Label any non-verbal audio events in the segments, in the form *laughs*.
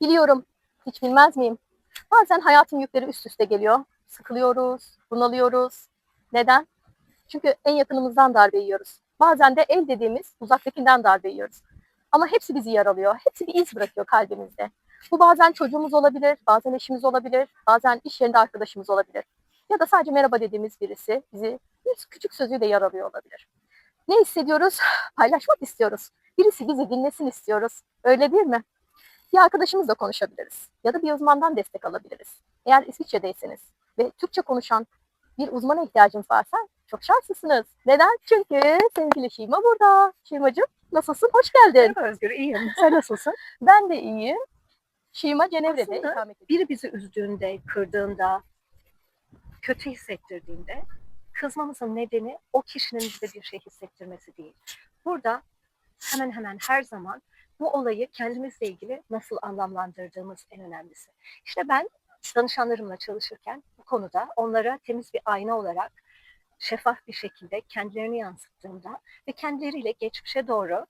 Biliyorum. Hiç bilmez miyim? Bazen hayatın yükleri üst üste geliyor. Sıkılıyoruz, bunalıyoruz. Neden? Çünkü en yakınımızdan darbe yiyoruz. Bazen de el dediğimiz uzaktakinden darbe yiyoruz. Ama hepsi bizi yaralıyor. Hepsi bir iz bırakıyor kalbimizde. Bu bazen çocuğumuz olabilir, bazen eşimiz olabilir, bazen iş yerinde arkadaşımız olabilir. Ya da sadece merhaba dediğimiz birisi bizi bir küçük sözüyle yaralıyor olabilir. Ne hissediyoruz? *sighs* Paylaşmak istiyoruz. Birisi bizi dinlesin istiyoruz. Öyle değil mi? Bir arkadaşımızla konuşabiliriz. Ya da bir uzmandan destek alabiliriz. Eğer İsviçre'deyseniz ve Türkçe konuşan bir uzmana ihtiyacınız varsa çok şanslısınız. Neden? Çünkü sevgili Şima burada. Şimacığım nasılsın? Hoş geldin. Merhaba Özgür, iyiyim. *laughs* Sen nasılsın? Ben de iyiyim. Şima Cenevre'de Aslında ikamet ediyor. Biri bizi üzdüğünde, kırdığında, kötü hissettirdiğinde kızmamızın nedeni o kişinin bize bir şey hissettirmesi değil. Burada hemen hemen her zaman bu olayı kendimizle ilgili nasıl anlamlandırdığımız en önemlisi. İşte ben danışanlarımla çalışırken bu konuda onlara temiz bir ayna olarak şeffaf bir şekilde kendilerini yansıttığımda ve kendileriyle geçmişe doğru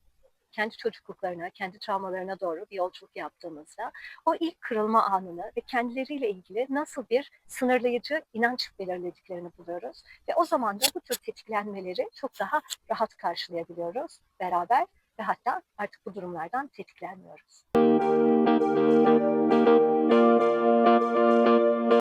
kendi çocukluklarına, kendi travmalarına doğru bir yolculuk yaptığımızda o ilk kırılma anını ve kendileriyle ilgili nasıl bir sınırlayıcı inanç belirlediklerini buluyoruz. Ve o zaman da bu tür tetiklenmeleri çok daha rahat karşılayabiliyoruz beraber ve hatta artık bu durumlardan tetiklenmiyoruz.